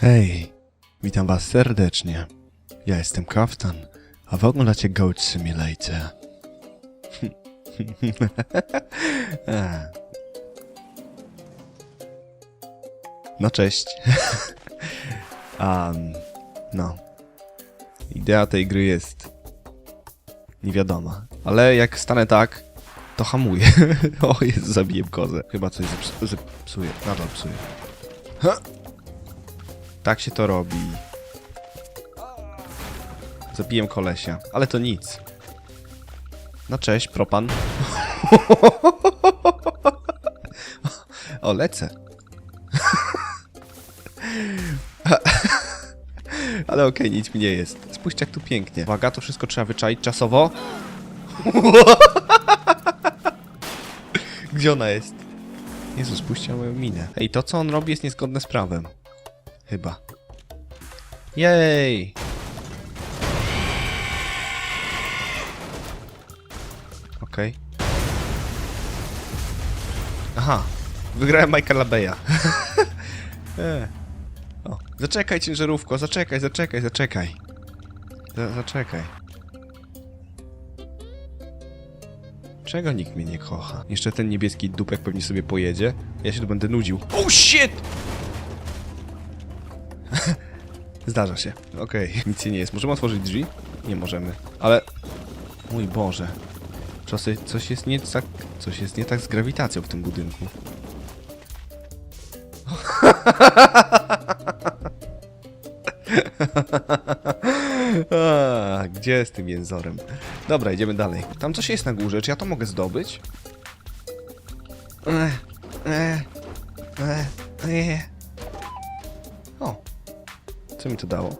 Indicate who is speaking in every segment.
Speaker 1: Hej, witam was serdecznie. Ja jestem Kaftan, a wy oglądacie Goat Simulator. No cześć. um, no. Idea tej gry jest niewiadoma. Ale jak stanę tak, to hamuję. o, jest, zabiję kozę. Chyba coś zepsu- zepsuję. Nadal psuję. Ha! Tak się to robi. Zabiłem kolesia, ale to nic. No cześć, propan. o, lecę. ale okej, nic mi nie jest. Spójrzcie jak tu pięknie. Uwaga, to wszystko trzeba wyczaić czasowo. Gdzie ona jest? Jezu, spójrzcie na moją minę. Ej, to co on robi jest niezgodne z prawem. Chyba. Jej! Okej. Aha, wygrałem Michaela Beya. e. o. Zaczekaj, ciężarówko, zaczekaj, zaczekaj, zaczekaj. Za, zaczekaj. Czego nikt mnie nie kocha? Jeszcze ten niebieski dupek pewnie sobie pojedzie. Ja się tu będę nudził. Oh shit! Zdarza się. Okej, nic się nie jest. Możemy otworzyć drzwi? Nie możemy. Ale... Mój Boże. Czasy, coś jest nie tak... Coś jest nie tak z grawitacją w tym budynku. A, gdzie z tym jęzorem? Dobra, idziemy dalej. Tam coś jest na górze, czy ja to mogę zdobyć? Ech, ech, ech, ech. Co mi to dało?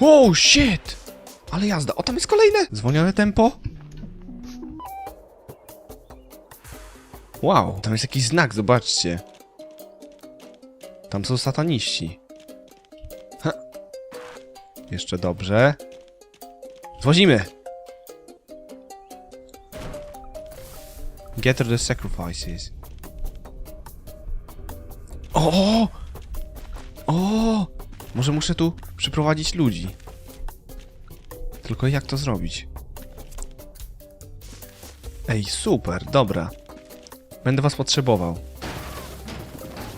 Speaker 1: Oh shit! Ale jazda. O, tam jest kolejne! Zwolnione tempo. Wow, tam jest jakiś znak, zobaczcie. Tam są sataniści. Ha. Jeszcze dobrze. Zwozimy! Gather the sacrifices. O! Może muszę tu przyprowadzić ludzi. Tylko jak to zrobić? Ej, super, dobra. Będę was potrzebował.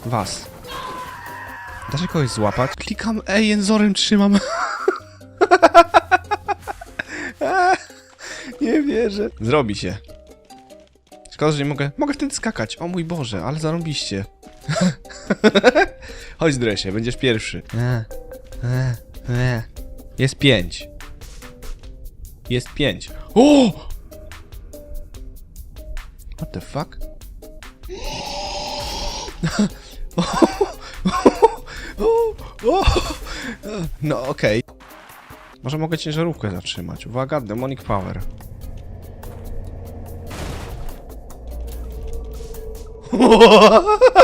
Speaker 1: Was. Da się kogoś złapać? Klikam E, jęzorem trzymam. nie wierzę. Zrobi się. Szkoda, że nie mogę. Mogę wtedy skakać. O mój Boże, ale zarąbiście. Chodź, Dresie, będziesz pierwszy. E, e, e. Jest pięć. Jest pięć. O! What the fuck? No okej. Może mogę ciężarówkę zatrzymać. Uwaga, Demonic Power.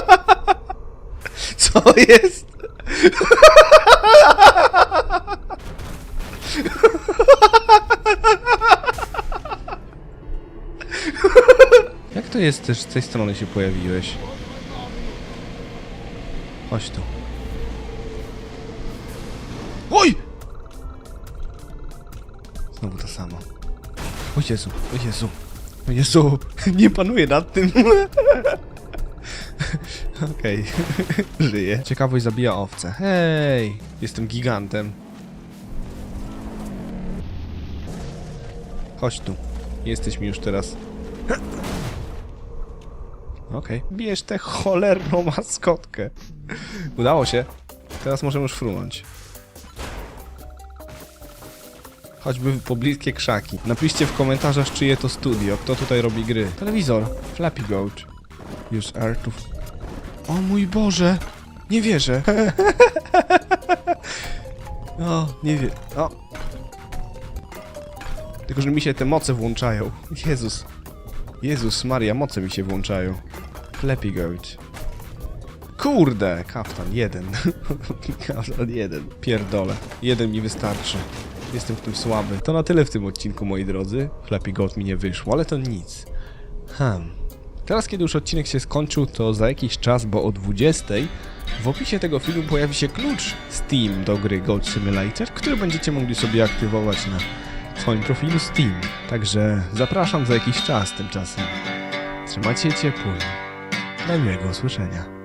Speaker 1: Jest? Jak to jest też z tej strony się pojawiłeś? Chodź tu. Oj! Znowu to samo. O Jezu, o Jezu. O Jezu, nie panuję nad tym. Okej, żyję. Ciekawość zabija owce. Hej, jestem gigantem. Chodź tu. Jesteś mi już teraz. Okej, bierz tę cholerną maskotkę. Udało się. Teraz możemy już frunąć. Choćby w pobliskie krzaki. Napiszcie w komentarzach, czyje to studio, kto tutaj robi gry. Telewizor. Flappy Goat. Use air to... O mój Boże! Nie wierzę. o, nie wie... O. Tylko, że mi się te moce włączają. Jezus. Jezus Maria, moce mi się włączają. Flappy Goat. Kurde! Kaftan, jeden. Kaftan, jeden. Pierdolę. Jeden mi wystarczy. Jestem w tym słaby. To na tyle w tym odcinku, moi drodzy. Flappy Goat mi nie wyszło, ale to nic. Hmm. Teraz, kiedy już odcinek się skończył, to za jakiś czas, bo o 20 w opisie tego filmu pojawi się klucz Steam do gry Gold Simulator, który będziecie mogli sobie aktywować na swoim profilu Steam. Także zapraszam za jakiś czas tymczasem. Trzymajcie się ciepło. Do miłego usłyszenia.